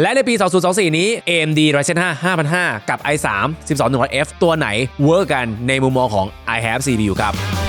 และในปี 2024 นี้ AMD Ryzen 5 5005 กับ i3 12100F ตัวไหนเวิร์กกันในมุมมองของ i have CPU ครับ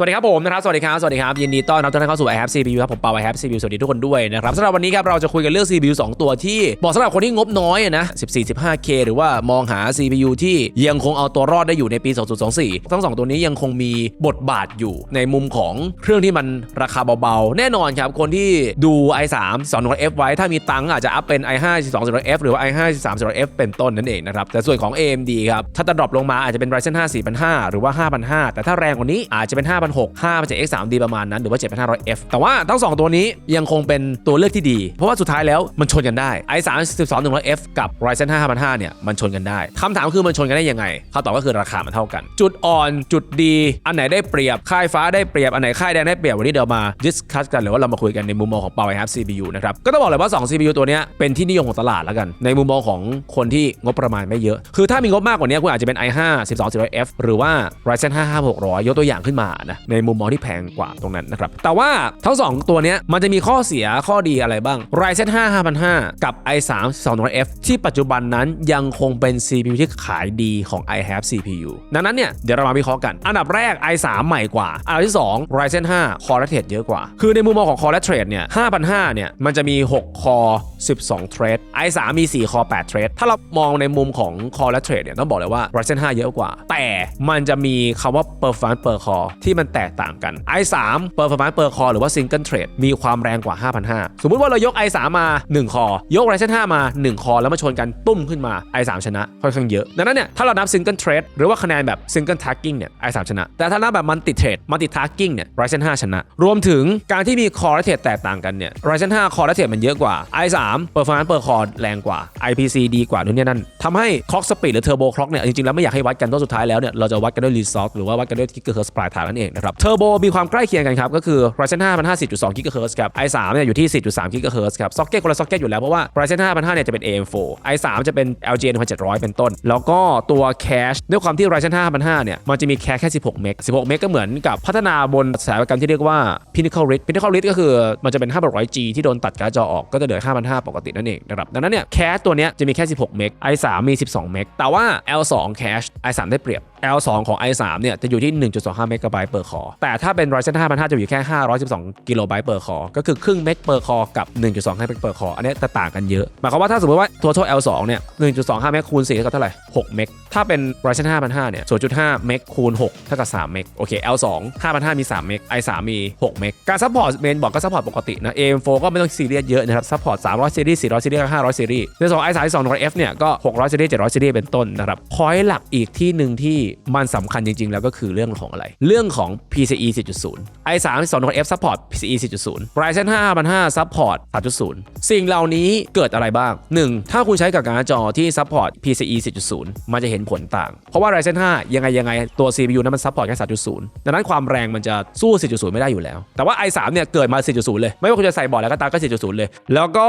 สวัสดีครับผมนะครับ สวัสดีครับ สวัสดีครับ ยินดีต้อนรับทุกท่านเข้าสู่ i have CPU ครับผมเปา i have CPU สวัสดีทุกคนด้วยนะครับสำหรับวันนี้ครับเราจะคุยกันเรื่อง CPU 2 ตัวที่บอกสำหรับคนที่งบน้อยอะนะ 14-15K หรือว่ามองหา CPU ที่ยังคงเอาตัวรอดได้อยู่ในปี 2024 ทั้ง 2 ตัวนี้ยังคงมีบทบาทอยู่ในมุมของเครื่องที่มันราคาเบาๆ แน่นอนครับคนที่ดู i3 200F ไว้ถ้ามีตังค์อาจจะอัพเป็น i5 200F หรือว่า i5 300F เป็นต้นนั่นเองนะครับแต่ส่วนของ AMD ครับถ้าจะดรอปลงมาอาจจะเป็น Ryzen 5 4500 หรือว่า 5,500 แต่ถ้าแรงกว่านี้อาจจะเป็น5,600 5 X3D ประมาณนั้นหรือว่า 7,500F แต่ว่าทั้ง 2 ตัวนี้ยังคงเป็นตัวเลือกที่ดี เพราะว่าสุดท้ายแล้วมันชนกันได้ i3 12100F กับ Ryzen 5 5 0 0เนี่ยมันชนกันได้คำถามคือมันชนกันได้ยังไงคำตอบก็คือราคามันเท่ากัน จุดอ่อนจุดดี อันไหนได้เปรียบค่ายฟ้าได้เปรียบอันไหนค่ายแดงได้เปรียบวันนี้เดี๋ยวมาดิสคัสกันหรือว่าเรามาคุยกันในมุมมองของ Power Have CPU นะครับก็ต้องบอกเลยว่า 2 CPU ตัวนี้เป็นที่นิยมของตลาดแล้วกัน ในมุมมองของคนที่งบประมาณไม่เยอะ คือถ้ามีงบมากกว่านี้คุณอาจจะเป็น i5 12 0 0 F หรือว่า Ryzen 5 5600 ยกตัวอย่างขึ้นมานะในมุมมองที่แพงกว่าตรงนั้นนะครับ แต่ว่าทั้งสองตัวนี้มันจะมีข้อเสียข้อดีอะไรบ้าง Ryzen 5 5005 กับ i3 200F ที่ปัจจุบันนั้นยังคงเป็น CPU ที่ขายดีของ i have CPU ดังนั้นเนี่ยเดี๋ยวเรามาวิเคราะห์กัน อันดับแรก i3 ใหม่กว่า อันดับที่2 Ryzen 5 Core Rate เยอะกว่า คือในมุมมองของ Core Rate เนี่ย5,500เนี่ยมันจะมี 6 Core 12 Thread i3 มี 4 Core 8 Thread ถ้าเรามองในมุมของ Core Rate เนี่ยต้องบอกเลยว่า Ryzen 5 เยอะกว่า แต่มันจะมีคำว่า Performance per core ที่มันแตกต่างกัน i3 Performance per core หรือว่า Single Thread มีความแรงกว่า 5,500 สมมุติว่าเรายก i3 มา 1 คอ ยก Ryzen 5 มา 1 คอ แล้วมาชนกันตุ้มขึ้นมา i3 ชนะค่อนข้างเยอะ ดังนั้นเนี่ยถ้าเรานับ Single Thread หรือว่าคะแนนแบบ Single Tagging เนี่ย i3 ชนะ แต่ถ้านับแบบ Multi Thread Multi Tagging เนี่ย Ryzen 5 ชนะ รวมถึงการที่มี Core Rate แตกต่างกันเนี่ย Ryzen 5 Core Rate มันเยอะกว่า i3 Performance per core แรงกว่า IPC ดีกว่านู่นนี่นั่นทำให้ Clock Speed หรือ Turbo Clock เนี่ยจริงๆแล้วไม่อยากให้วัดกันเพราะสุดท้ายแล้วเนี่ยเราจะวัดกันด้วย Resolve หรือว่าวัดกันด้วย Gigahertz ปลายทางนั่นเององนะครับ Turbo มีความใกล้เคียงกันครับก็คือ Ryzen 5มัน50.2 GHz ครับ i3 เนี่ยอยู่ที่ 10.3 GHz ครับซ็อกเก็ตคนละซ็อกเก็ตอยู่แล้วเพราะว่า Ryzen 5 1005เนี่ยจะเป็น AM4 i3 จะเป็น LGN 1700เป็นต้น แล้วก็ตัว cache ด้วยความที่ Ryzen 5 1005เนี่ยมันจะมี cache แค่ 16 เมก 16 เมกก็เหมือนกับพัฒนาบนสายกรรมที่เรียกว่า Pinnacle Read Pinnacle Read ก็คือมันจะเป็น 500G ที่โดนตัดการ์ดจอออกก็จะเหลือ 5,500 ปกตินั่นเองนะครับดังนั้นเนี่ย cache ตัวเนี้ยจะมีแค่ 16 เมก i3 มี 12 เมกแต่ว่า L2 cache i3 ได้เปรียบ L2 ของ i3 เนี่ยจะอยู่ที่ 1.25 เมกะไบต์เป per core แต่ถ้าเป็น Ryzen 5 5 0 0จะอยู่แค่ 512กิโลไบต์เปอร์คอก็คือครึ่งเมก per core กับ 1.25เมก per core อันนี้จะต่างกันเยอะ หมายความว่าถ้าสมมติว่า total L2 เนี่ย 1.25เมกคูณ4เท่ากับเท่าไหร่6เมกถ้าเป็น Ryzen 5 5 0 0เนี่ย0.5 เมกคูณ6เท่ากับ 3 เมกโอเค L2 5005มี 3 เมก i3 มี 6 เมกการซัพพอร์ตเมนบอกก็ซัพพอร์ตปกตินะ AM4 ก็ไม่ต้องซีเรียสเยอะนะครับซัพพอร์ต300ซีรีส์400ซีรีส์500ซีรีส์ในส่วน i3 200F เนี่ยก็ 600ซีรีส์700ซีรีส์เป็นต้นนะครับพอยต์หลักอีกที่หนึ่งที่มันสำคัญจริง ๆ แล้วก็คือเรื่องของอะไร เรื่องของ PCE 4.0 i3 200F support PCIe 4.0 Ryzen 5 5005 support 3.0 สิ่งเหล่านี้เกิดอะไรบ้าง 1. ถ้าคุณใช้กับการ์ดจอที่ support PCIe 4.0มันจะเห็นผลต่าง เพราะว่า Ryzen 5 ยังไงยังไงตัว CPU นั้นมันซัพพอร์ตแค่ 3.0 ดังนั้นความแรงมันจะสู้ 4.0 ไม่ได้อยู่แล้ว แต่ว่า i3 เนี่ยเกิดมา 4.0 เลย ไม่ว่าคุณจะใส่บอร์ดแล้วก็ตามก็ 4.0 เลย แล้วก็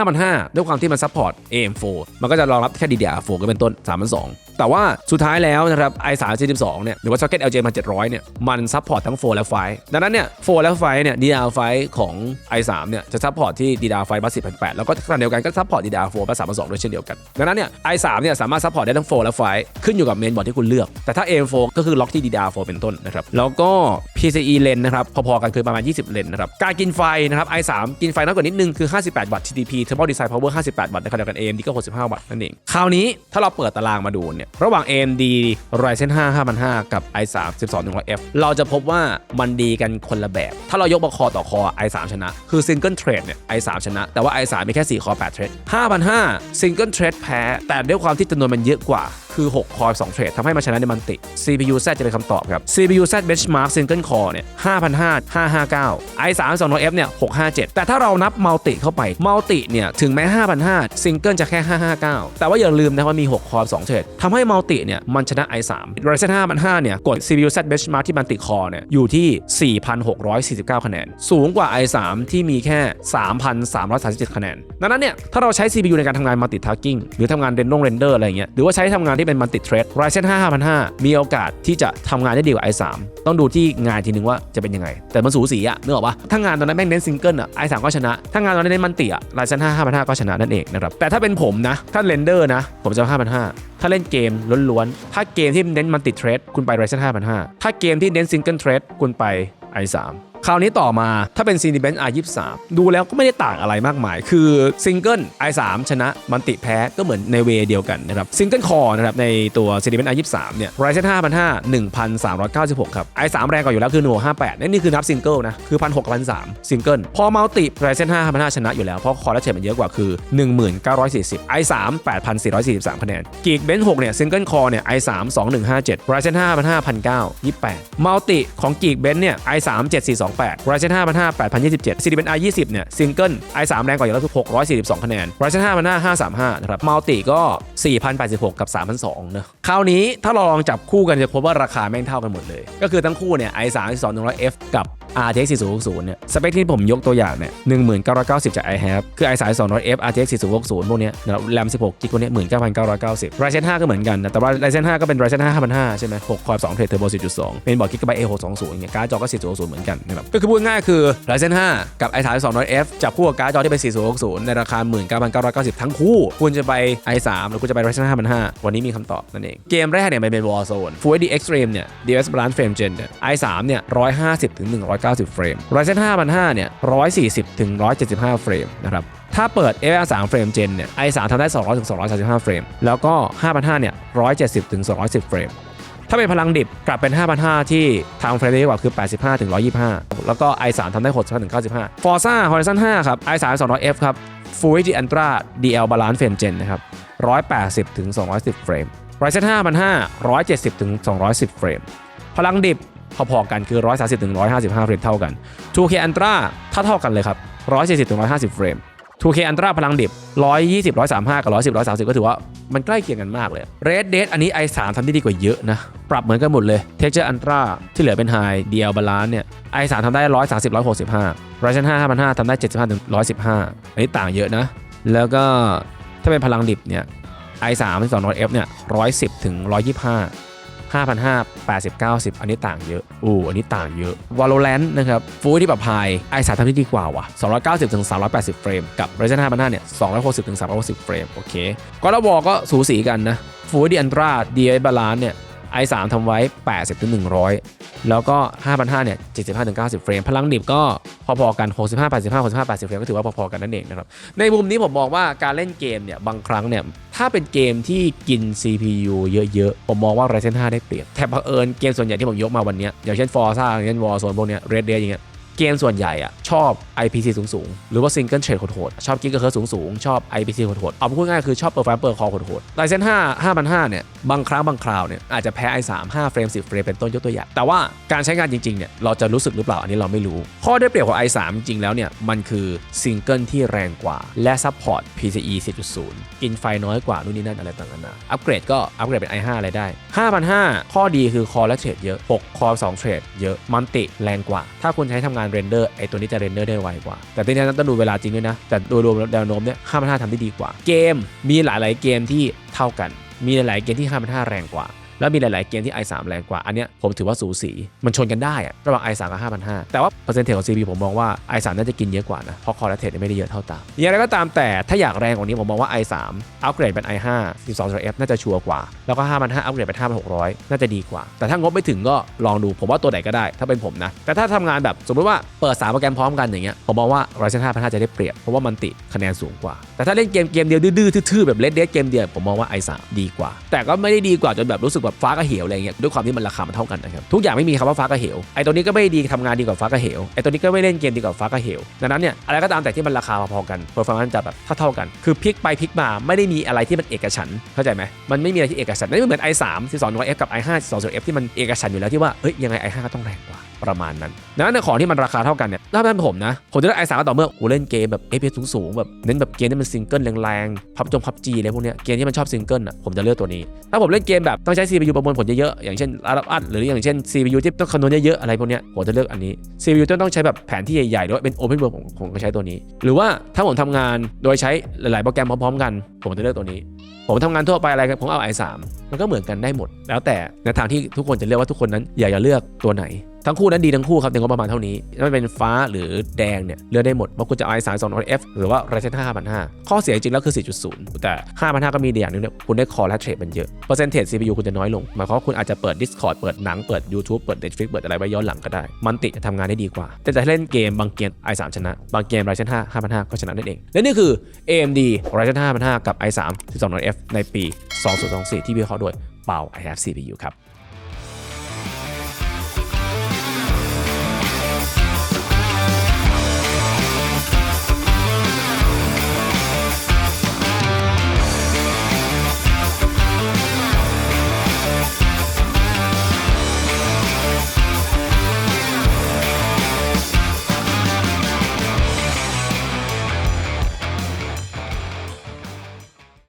5,500ด้วยความที่มันซัพพอร์ต AM4 มันก็จะรองรับแค่ DDR4 ก็เป็นต้น3,200 แต่ว่าสุดท้ายแล้วนะครับ i3 42เนี่ยหรือว่า socket LJ มัน700เนี่ยมันซัพพอร์ตทั้ง 4 และ 5 ดังนั้นเนี่ย 4 และ 5 เนี่ย DDR5 ของ i3 เนี่ยจะซัพพอร์ตที่ DDR5 บัส10,800แล้วก็ขณะเดียวกันก็ซัพพอร์ต DDR4 บัส3,200ด้วยเช่นเดียวกัน ดังนั้นเนี่ย i3 เนี่ยสามารถซัพพอร์ตได้ทั้ง 4 และ 5 ขึ้นอยู่กับเมนบอร์ดที่คุณเลือก แต่ถ้า AM4 ก็คือล็อกที่ DDR4 เป็นต้นนะครับแล้วก็ PCIe เลนนะครับพอๆกันคือประมาณ 20 เลนนะครับการกินไฟนะครับ i3 กินไฟน้อยกว่านิดนึงคือ 58 วัตต์ TDP Thermal Design Power 58 วัตต์ในขณะเดียวกัน AMD ก็ 65 วัตต์นั่นเองคราวนี้ถ้าเราเปิดตารางมาดูเนี่ยระหว่าง AMD Ryzen 5 5005 กับ i3 12100F เราจะพบว่ามันดีกันคนละแบบ ถ้าเรายกมาคอต่อคอ i3 ชนะ คือ Single Thread เนี่ย i3 ชนะ แต่ว่า i3 มีแค่ 4 คอ 8 Thread 5005 Single Thread แพ้ แต่ด้วยความที่จำนวนมันเยอะกว่า คือ 6 คอร์2เทรดทำให้มันชนะในมันติ CPU Z จะเป็นคำตอบครับ CPU Z benchmark single core เนี่ย5,500 559 i3 2 0 f เนี่ย657 แต่ถ้าเรานับมัลติเข้าไปมัลติเนี่ยถึงแม้5,500 single จะแค่ 559 แต่ว่าอย่าลืมนะว่ามี 6 คอร์2เทรดทำให้มัลติเนี่ยมันชนะ i3 Ryzen 5 5,500เนี่ยกด CPU Z benchmark ที่มันติคอเนี่ยอยู่ที่ 4,649 คะแนน สูงกว่า i3 ที่มีแค่ 3,337 คะแนนดังนั้นเนี่ยถ้าเราใช้ CPU ในการทำงาน multitasking หรือทำงานเรนดงเรนเดอร์อะไรเงี้ยหรือว่าใช้ทำงานที่เป็น multi thread Ryzen 5 5005 มีโอกาสที่จะทำงานได้ดีกว่า i3 ต้องดูที่งานทีนึงว่าจะเป็นยังไง แต่มันสูสีอะนึกออกปะถ้างานตอนนั้นแม่งเน้นซิงเกิลอะ i3 ก็ชนะ ถ้างานตอนนั้นเน้นมันติอะ Ryzen 5 5005 ก็ชนะนั่นเองนะครับแต่ถ้าเป็นผมนะถ้าเรนเดอร์นะผมจะเอา5,500ถ้าเล่นเกมล้วนๆถ้าเกมที่เน้นมันติเทรดคุณไป Ryzen 5,500ถ้าเกมที่เน้นซิงเกิลเทรดคุณไป i3 คราวนี้ต่อมาถ้าเป็น c d b e n c h R23 ดูแล้วก็ไม่ได้ต่างอะไรมากมาย คือซิงเกิล i3 ชนะมันติแพ้ก็เหมือนในเวเดียวกันนะครับซิงเกิลคอร์นะครับในตัว c d b e n c h R23 เนี่ย Ryzen 5 5 1,396ครับ i3 แรงกว่าอยู่แล้วคือ158นี่นี่คือนับซิงเกิลนะ คือ1,600ซิงเกิลพอมัลติ Ryzen 5 5ชนะอยู่แล้ว เพราะคอร์และเฉดมันเยอะกว่าคือ1940 i3 8,443คะแนนกีกเบน6เนี่ยซิงเกิลคอร์เนี่ย i3 2157 Ryzen 5 5 1,928มัลติของกีกเบนเนี่ย i3 7428 Ryzen 5 5 8,027 CDBen i20 เนี่ยซิงเกิล i3 แรงกว่าอยู่แล้วคือ 642 คะแนน Ryzen 5 5 535 นะครับมัลติก็ 4,086 กับ 3,002นะคราวนี้ถ้าเราลองจับคู่กันจะพบว่าราคาแม่งเท่ากันหมดเลย ก็คือทั้งคู่เนี่ย i3 2100F กับ RTX 4060เนี่ยสเปคที่ผมยกตัวอย่างเนี่ย1990 จาก iHave คือ i3 200F RTX 4060 พวกเนี้ยนะครับแรม16กิกพวกเนี้ย19,990 Ryzen 5 ก็เหมือนกันนะแต่ว่า Ryzen 5 ก็เป็น Ryzen 5 5,500 ใช่ไหม6 core 2 Thread Turbo 4.2เป็นบอร์ด Gigabyte A620 อย่างเงี้ยการ์ดจอก็4060เหมือนกันนะครับับก็คือพูดง่ายคือ Ryzen 5 กับ i3 200F จับคู่กับการ์ดจอที่เป็น 4060 ในราคา 19,990 ทั้งคู่ คุณจะไป i3 หรือคุณจะไป Ryzen 5 5วันนี้มีคำตอบนั่นเอง เกมแรกเนี่ยมันเป็น Warzone Full HD Extreme เนี่ย DLS Balance Frame Gen เนี่ย i3 เนี่ย 150ถึง190 เฟรม Ryzen 5 5เนี่ย 140ถึง175 เฟรมนะครับถ้าเปิด f 3เฟรม Gen เนี่ย i3 ทำได้ 200ถึง235 เฟรม แล้วก็ 5,500เนี่ย 170ถึง210 เฟรม ถ้าเป็นพลังดิบกลับเป็น 5,500 ที่ทางเฟรมได้ดีกว่าคือ 85ถึง125 แล้วก็ i3 ทำได้65ถึง95 Forza Horizon 5 ครับ i3 200F ครับ Full HD Ultra DL Balance Frame Gen นะครับ 180ถึง210 เฟรม Ryzen 5 5005 170ถึง210 เฟรม พลังดิบพอๆกันคือ 130ถึง155 เฟรมเท่ากัน 2K Ultra ถ้าเท่ากันเลยครับ 140ถึง150 เฟรม 2K Ultra พลังดิบ 120 135 กับ 110 130 ก็ถือว่ามันใกล้เคียงกันมากเลย Red Dead อันนี้ i3 ทำได้ดีกว่าเยอะนะ ปรับเหมือนกันหมดเลย Texture Ultra ที่เหลือเป็น High DL Balance เนี่ย i3 ทำได้ 130 165 Ryzen 5 5005ทำได้ 75ถึง115 อันนี้ต่างเยอะนะ แล้วก็ถ้าเป็นพลังดิบเนี่ย i3 1200F เนี่ย110ถึง125 5,500 80 90 อันนี้ต่างเยอะอู้อันนี้ต่างเยอะ Valorant นะครับฟูที่แบบไฮไอสาทำได้ดีกว่าว่ะ290ถึง380 เฟรม กับ Ryzen 5 5เนี่ย260ถึง360 เฟรม โอเคก็แล้ววอก็สูสีกันนะฟูดีอันตรา DI Balance เนี่ย i3 ทำไว้ 80ถึง100 แล้วก็ 5,500เนี่ย75ถึง90 เฟรม พลังดิบก็พอๆกัน 65 85 65 80 เฟรมก็ถือว่าพอๆกันนั่นเองนะครับ ในมุมนี้ผมมองว่าการเล่นเกมเนี่ยบางครั้งเนี่ยถ้าเป็นเกมที่กิน CPU เยอะๆ ผมมองว่า Ryzen 5 ได้เปรียบ แต่บังเอิญเกมส่วนใหญ่ที่ผมยกมาวันนี้อย่างเช่น Forza อย่างเช่น Warzone พวกเนี้ย Red Dead อย่างเงี้ย เกมส่วนใหญ่อะชอบ IPC สูงๆ หรือว่า Single Thread โหดๆ ชอบ Gigahertz สูงๆ ชอบ IPC โหดๆ เอาพูดง่ายคือชอบ Performance per core โหดๆ Ryzen 5 5005เนี่ยบางครั้งบางคราวเนี่ยอาจจะแพ้ i3 5เฟรม10 เฟรมเป็นต้นยกตัวอย่าง แต่ว่าการใช้งานจริงๆเนี่ยเราจะรู้สึกหรือเปล่าอันนี้เราไม่รู้ ข้อได้เปรียบของ i3 จริงๆแล้วเนี่ยมันคือซิงเกิลที่แรงกว่า และซัพพอร์ต PCIe 4.0กินไฟน้อยกว่านู่นนี่นั่นอะไรต่างๆนานาอัปเกรดก็อัปเกรดเป็น i5 อะไรได้5,500ข้อดีคือคอและเทรดเยอะ6คอ2เทรดเยอะมันติแรงกว่า ถ้าคุณใช้ทำงานเรนเดอร์ไอตัวนี้จะเรนเดอร์ได้ไวกว่า แต่ทีนี้ต้องดูเวลาจริงด้วยนะ แต่โดยรวมแนวโน้มเนี่ย5,500ทำได้ดีกว่า เกมมีหลาย ๆ เกมที่เท่ากัน มีหลายๆเกมที่ห้าพันห้าแรงกว่า แล้วมีหลาย ๆ เกมที่ i3 แรงกว่า อันเนี้ยผมถือว่าสูสี มันชนกันได้อะระหว่าง i3 กับ5,500 แต่ว่าเปอร์เซ็นต์เทรดของ CPU ผมมองว่า i3 น่าจะกินเยอะกว่านะ เพราะคอร์และเทรดไม่ได้เยอะเท่าตาอย่างไรก็ตามแต่ถ้าอยากแรงกว่านี้ผมมองว่า i3 อัปเกรดเป็น i5 12 f น่าจะชัวร์กว่า แล้วก็5,500อัปเกรดเป็น5,600 น่าจะดีกว่า แต่ถ้างบไม่ถึงก็ลองดูผมว่าตัวไหนก็ได้ ถ้าเป็นผมนะ แต่ถ้าทำงานแบบสมมติว่าเปิด3โปรแกรมพร้อมกันอย่างเงี้ยผมมองว่า Ryzen 5 5จะได้เปรียบเพราะว่ามันติคะแนนสูงกว่า แต่ถ้าเล่นเกมเกมเดียวดื้อๆทื่อๆแบบเล่นเดสเกมเดียวผมมองว่า i3 ดีกว่า แต่ก็ไม่ได้ดีกว่าจนแบบรู้สึกแบบแบบฟ้ากับเหวอะไรเงี้ยด้วยความที่มันราคามันเท่ากันนะครับทุกอย่างไม่มีคำว่าฟ้ากับเหวไอ้ตัวนี้ก็ไม่ดีทำงานดีกว่าฟ้ากับเหวไอ้ตัวนี้ก็ไม่เล่นเกมดีกว่าฟ้ากับเหวดังนั้นเนี่ยอะไรก็ตามแต่ที่มันราคาพอๆกันเปอร์ฟอร์แมนซ์จะแบบเท่าๆกัน คือพลิกไปพลิกมาไม่ได้มีอะไรที่มันเอกฉันเข้าใจไหมมันไม่มีอะไรที่เอกฉันท์ไม่เหมือน i3 12 f กับ i5 12 f ที่มันเอกฉันอยู่แล้วที่ว่าเฮ้ยยังไง i5 ก็ต้องแรงกว่า ประมาณนั้นดังนั้นในของที่มันราคาเท่ากันเนี่ยถ้าเป็นผมนะผมจะเลือก i3 ก็ต่อเมื่อกูเล่นเกมแบบ FPS สูงๆแบบเน้นแบบเกมที่มันซิงเกิลแรงๆพับจงพับจีอะไรพวกเนี้ยเกมที่มันชอบซิงเกิลอะผมจะเลือกตัวนี้ ถ้าผมเล่นเกมแบบต้องใช้ CPU ประมวลผลเยอะๆอย่างเช่นอาร์อัดหรืออย่างเช่น CPU ที่ต้องคำนวณเยอะๆอะไรพวกเนี้ยผมจะเลือกอันนี้ CPU ที่ต้องใช้แบบแผนที่ใหญ่ๆหรือว่าเป็น Open World ผมผมก็ใช้ตัวนี้ หรือว่าถ้าผมทำงานโดยใช้หลายๆโปรแกรมพร้อมๆ กัน ผมจะเลือกตัวนี้ผมทำงานทั่วไปอะไรผมเอา i3 มันก็เหมือนกันได้หมด แล้วแต่ในทางที่ทุกคนจะเลือกว่าทุกคนนั้นอยากจะเลือกตัวไหน ทั้งคู่นั้นดีทั้งคู่ครับในงบประมาณเท่านี้ไม่ว่าเป็นฟ้าหรือแดงเนี่ยเลือกได้หมดว่าคุณจะเอา i3 200F หรือว่า Ryzen 5500ข้อเสียจริงแล้วคือ 4.0 แต่5,500ก็มีเดีย่างนึงเนี่ยคุณได้คอและเทรดมันเยอะเปอร์เซ็นต์เทรด CPU คุณจะน้อยลงหมายความว่าคุณอาจจะเปิด Discord เปิดหนังเปิด YouTube เปิด Netflix เปิดอะไรไว้ย้อนหลังก็ได้ มันติจะทำงานได้ดีกว่า แต่จะเล่นเกมบางเกม i3 ชนะ บางเกม Ryzen 5500ก็ชนะนั่นเอง และนี่คือ AMD Ryzen 5500กับ i3 1200F ในปี 2024 ที่วิเคราะห์โดยเปา i have CPU ครับ